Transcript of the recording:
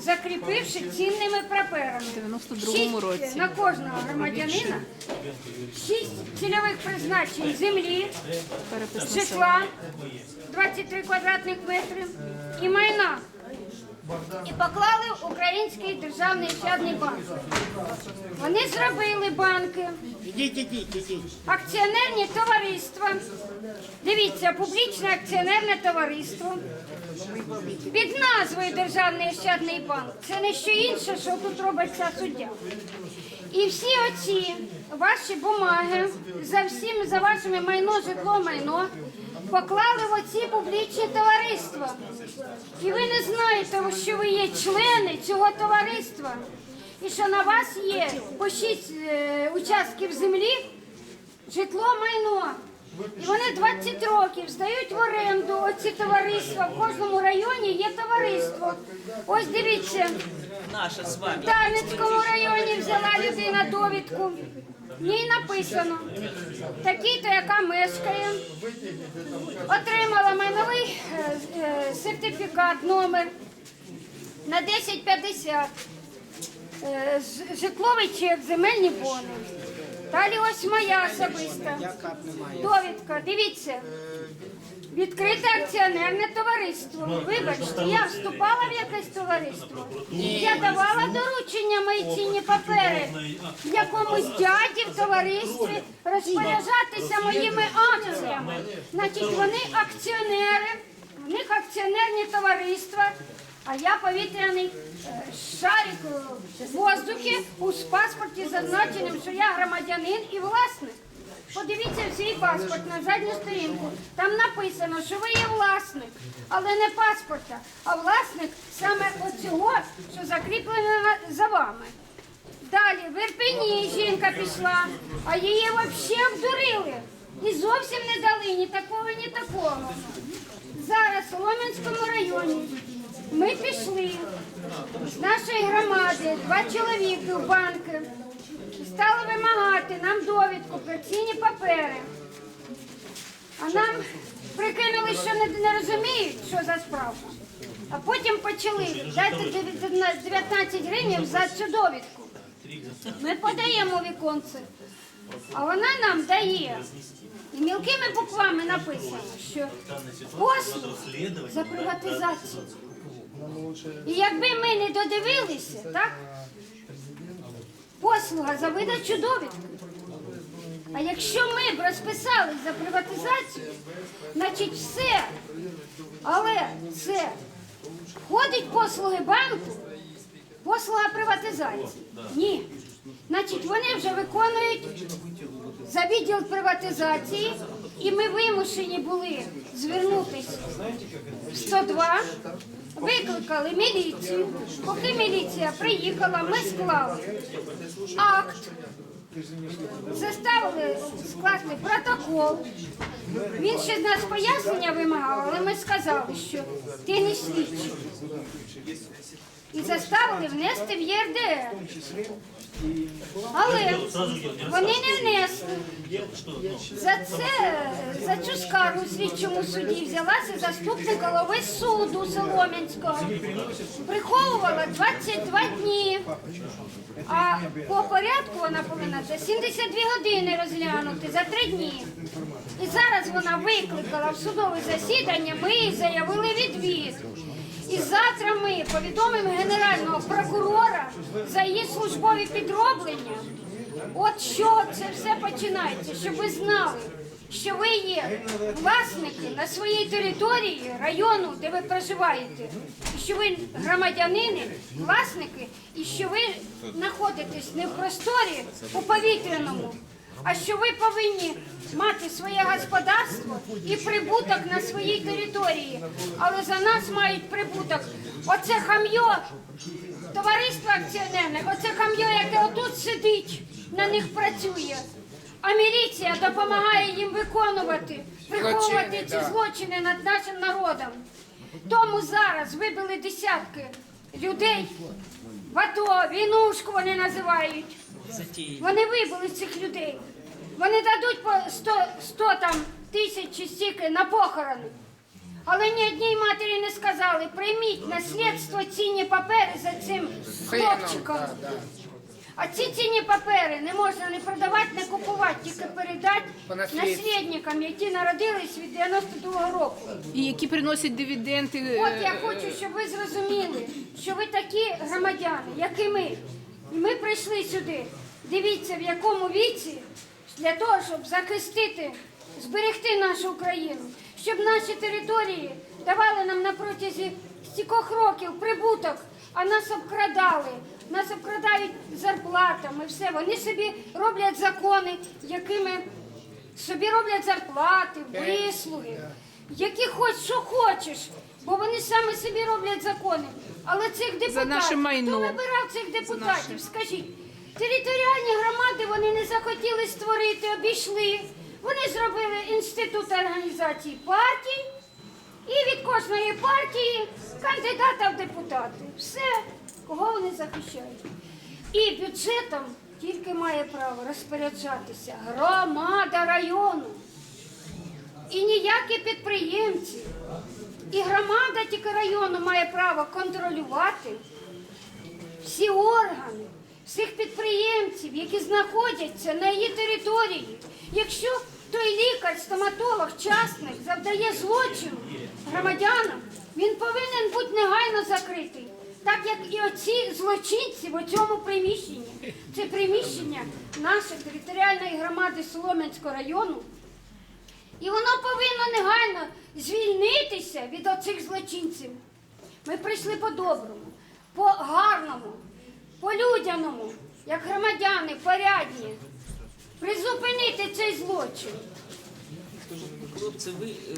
закріпивши цінними прапорами. В 92-му році. На кожного громадянина, шість цільових призначень землі, житла 23 квадратних метри і майна. І поклали в Український державний ощадний банк. Вони зробили банки, Ідіть, ідіть, ідіть. акціонерні товариства. Дивіться, публічне акціонерне товариство. Під назвою Державний ощадний банк. Це не що інше, що тут робить ця суддя. І всі оці ваші бумаги за всім, за вашими майно, житло, майно поклали в оці публічні товариства. І ви не знаєте, що ви є члени цього товариства. І що на вас є по шість е, участків землі, житло, майно. І вони 20 років здають в оренду оці товариства. В кожному районі є товариство. Ось дивіться, Наша з вами. в Дарницькому районі взяла людина довідку. В ній написано, такий-то, яка мешкає, отримала майновий е, е, сертифікат, номер на 1050, е, ж- житловий чек, земельні бони. Далі ось моя особиста довідка. Дивіться. Відкрите акціонерне товариство. Вибачте, я вступала в якесь товариство. Я давала доручення мої цінні папери якомусь дяді в товаристві розпоряджатися моїми акціями. Значить, вони акціонери, в них акціонерні товариства. А я повітряний е, шарик в воздухі у паспорті зазначеним, що я громадянин і власник. Подивіться свій паспорт на задню сторінку. Там написано, що ви є власник, але не паспорта, а власник саме оцього, що закріплено за вами. Далі в Ірпені жінка пішла, а її взагалі обдурили. І зовсім не дали ні такого, ні такого. Зараз в Солом'янському районі ми пішли з нашої громади, два чоловіки в банки, і стали вимагати нам довідку про цінні папери. А нам прикинули, що не, не розуміють, що за справа. А потім почали дайте 19 гривень за цю довідку. Ми подаємо віконце, а вона нам дає. І мілкими буквами написано, що послуг за приватизацію. І якби ми не додивилися, так? Послуга за видачу довідки. А якщо ми б розписались за приватизацію, значить все. Але це входить послуги банку, послуга приватизації. Ні. Значить, вони вже виконують за відділ приватизації, і ми вимушені були звернутися в 102, викликали міліцію. Поки міліція приїхала, ми склали акт, заставили скласти протокол. Він ще з нас пояснення вимагав, але ми сказали, що ти не слідчий. І заставили внести в ЄРДР. Але вони не внесли. За це, за цю скаргу в слідчому суді взялася заступник голови суду Солом'янського. Приховувала 22 дні. А по порядку вона повинна за 72 години розглянути за три дні. І зараз вона викликала в судове засідання, ми заявили відвід. І завтра ми повідомимо генерального прокурора за її службові підроблення. От що це все починається, щоб ви знали, що ви є власники на своїй території району, де ви проживаєте, і що ви громадянини, власники, і що ви знаходитесь не в просторі у повітряному, а що ви повинні мати своє господарство і прибуток на своїй території. Але за нас мають прибуток. Оце хам'йо, товариство акціонерне, оце хам'йо, на них працює. А міліція допомагає їм виконувати, приховувати ці злочини над нашим народом. Тому зараз вибили десятки людей в АТО, війнушку вони називають. Вони вибили цих людей. Вони дадуть по 100, 100 там тисяч чи стільки на похорони. Але ні одній матері не сказали, прийміть наслідство цінні папери за цим хлопчиком. А ці цінні папери не можна не продавати, не купувати, тільки передати наслідникам, які народились від 92-го року. І які приносять дивіденди. е, От я хочу, щоб ви зрозуміли, що ви такі громадяни, як і ми. І ми прийшли сюди. Дивіться, в якому віці для того, щоб захистити, зберегти нашу Україну, щоб наші території давали нам на протязі стількох років прибуток, а нас обкрадали. Нас обкрадають зарплатами, все. Вони собі роблять закони, якими собі роблять зарплати, вислуги, які хоч що хочеш, бо вони саме собі роблять закони. Але цих депутатів, хто вибирав цих депутатів, скажіть, територіальні громади вони не захотіли створити, обійшли. Вони зробили інститут організації партій і від кожної партії кандидата в депутати. Все, кого вони захищають. І бюджетом тільки має право розпоряджатися громада району. І ніякі підприємці. І громада тільки району має право контролювати всі органи, всіх підприємців, які знаходяться на її території. Якщо той лікар, стоматолог, частник завдає злочин громадянам, він повинен бути негайно закритий. Так як і оці злочинці в цьому приміщенні. Це приміщення нашої територіальної громади Солом'янського району. І воно повинно негайно звільнитися від оцих злочинців. Ми прийшли по-доброму, по-гарному, по-людяному, як громадяни, порядні, призупинити цей злочин. Хлопці, ви е,